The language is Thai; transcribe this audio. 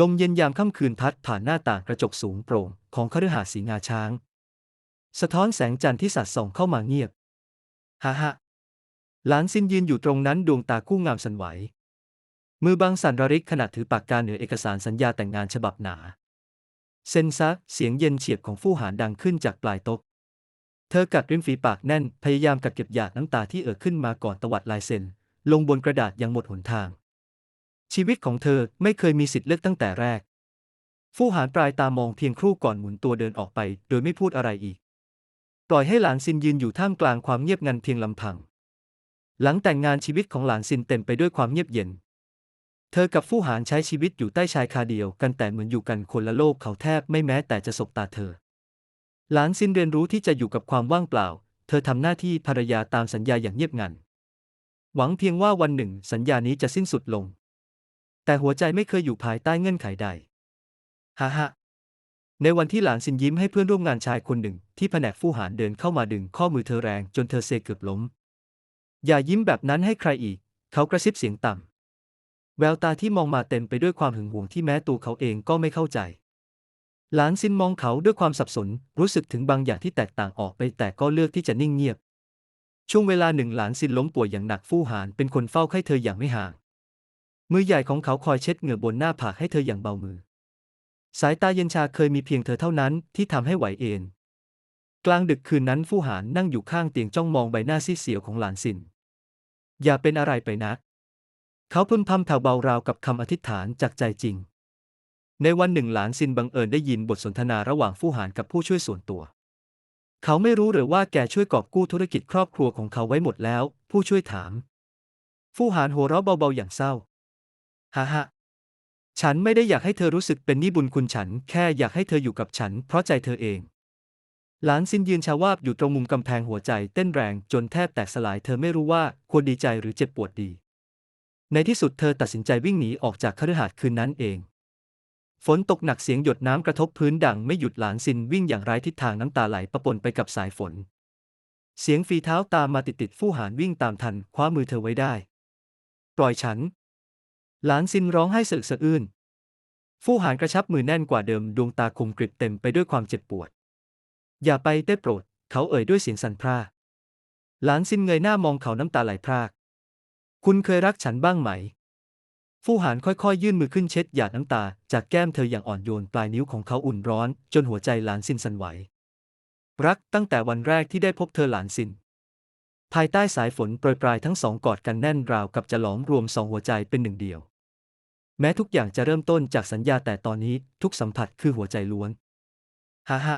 ลมเย็นยามค่ำคืนพัดผ่านหน้าต่างกระจกสูงโปร่งของคฤหาสน์สีงาช้าง สะท้อนแสงจันทร์ที่สัดส่องเข้ามาเงียบฮ่าฮ่าหลานซินยืนอยู่ตรงนั้นดวงตาคู่งามสันไหว มือบางสั่นระริกขณะถือปากกาเหนือเอกสารสัญญาแต่งงานฉบับหนาเซนซะเสียงเย็นเฉียบของฟู่หานดังขึ้นจากปลายโต๊ะเธอกัดริมฝีปากแน่นพยายามกัดเก็บหยาดน้ำตาที่เอ่อขึ้นมาก่อนตวัดลายเซ็น ลงบนกระดาษอย่างหมดหนทาง ชีวิตของเธอไม่เคยมีสิทธิ์เลือกตั้งแต่แรก ฟู่หานปลายตามองเพียงครู่ก่อนหมุนตัวเดินออกไป โดยไม่พูดอะไรอีก ปล่อยให้หลานซินยืนอยู่ท่ามกลางความเงียบงันเพียงลำพัง หลังแต่งงานชีวิตของหลานซินเต็มไปด้วยความเงียบเย็น เธอกับฟู่หานใช้ชีวิตอยู่ใต้ชายคาเดียวกันแต่เหมือนอยู่กันคนละโลกเขาแทบไม่แม้แต่จะสบตาเธอ หลานซินเรียนรู้ที่จะอยู่กับความว่างเปล่า เธอทำหน้าที่ภรรยาตามสัญญาอย่างเงียบงันหวังเพียงว่าวันหนึ่งสัญญานี้จะสิ้นสุดลง แต่หัวใจไม่เคยอยู่ภายใต้เงื่อนไขใดฮ่าฮ่าในวันที่หลานซินยิ้มให้เพื่อนร่วมงานชายคนหนึ่ง ที่แผนกฟู่หานเดินเข้ามาดึงข้อมือเธอแรงจนเธอเซเกือบล้ม อย่ายิ้มแบบนั้นให้ใครอีก เขากระซิบเสียงต่ำ แววตาที่มองมาเต็มไปด้วยความหึงหวงที่แม้ตัวเขาเองก็ไม่เข้าใจ หลานซินมองเขาด้วยความสับสน รู้สึกถึงบางอย่างที่แตกต่างออกไปแต่ก็เลือกที่จะนิ่งเงียบ ช่วงเวลาหนึ่งหลานซินล้มป่วยอย่างหนักฟู่หานเป็นคนเฝ้าไข้เธออย่างไม่ห่าง มือใหญ่ของเขาคอยเช็ดเหงื่อบนหน้าผากให้เธออย่างเบามือ สายตาเย็นชาเคยมีเพียงเธอเท่านั้นที่ทำให้ไหวเอ็นกลางดึกคืนนั้นฟู่หานนั่งอยู่ข้างเตียงจ้องมองใบหน้าซีดเสียวของหลานซิน อย่าเป็นอะไรไปนัก เขาพึมพำแผ่วเบาราวกับคำอธิษฐานจากใจจริง ในวันหนึ่งหลานซินบังเอิญได้ยินบทสนทนาระหว่างฟู่หานกับผู้ช่วยส่วนตัว เขาไม่รู้หรือว่าแกช่วยกอบกู้ธุรกิจครอบครัวของเขาไว้หมดแล้ว ผู้ช่วยถาม ฟู่หานหัวเราะเบาๆอย่างเศร้า ฮ่าฮ่าฉันไม่ได้อยากให้เธอรู้สึกเป็นหนี้บุญคุณฉัน แค่อยากให้เธออยู่กับฉัน เพราะใจเธอเอง หลานซินยืนชาวาบอยู่ตรงมุมกำแพงหัวใจเต้นแรงจนแทบแตกสลายเธอไม่รู้ว่าควรดีใจหรือเจ็บปวดดี ในที่สุดเธอตัดสินใจวิ่งหนีออกจากคฤหาสน์คืนนั้นเอง ฝนตกหนักเสียงหยดน้ำกระทบพื้นดังไม่หยุดหลานซินวิ่งอย่างไร้ทิศทางน้ำตาไหลประปนไปกับสายฝน เสียงฝีเท้าตามมาติดๆฟู่หานวิ่งตามทันคว้ามือเธอไว้ได้ ปล่อยฉัน หลานซินร้องไห้สะอึกสะอื้นฟู่หานกระชับมือแน่นกว่าเดิมดวงตาคมกริบเต็มไปด้วยความเจ็บปวด อย่าไปได้โปรด เขาเอ่ยด้วยเสียงสั่นพร่าหลานซินเงยหน้ามองเขาน้ำตาไหลพราก คุณเคยรักฉันบ้างไหม ฟู่หานค่อยๆ ยื่นมือขึ้นเช็ดหยาดน้ำตา จากแก้มเธออย่างอ่อนโยนปลายนิ้วของเขาอุ่นร้อน จนหัวใจหลานซินสั่นไหว รักตั้งแต่วันแรกที่ได้พบเธอหลานซิน ภายใต้สายฝนโปรยปลายทั้งสองกอดกันแน่นราวกับจะหลอมรวมสองหัวใจเป็นหนึ่งเดียว แม้ทุกอย่างจะเริ่มต้นจากสัญญาแต่ตอนนี้ทุกสัมผัสคือหัวใจล้วนฮ่าฮ่า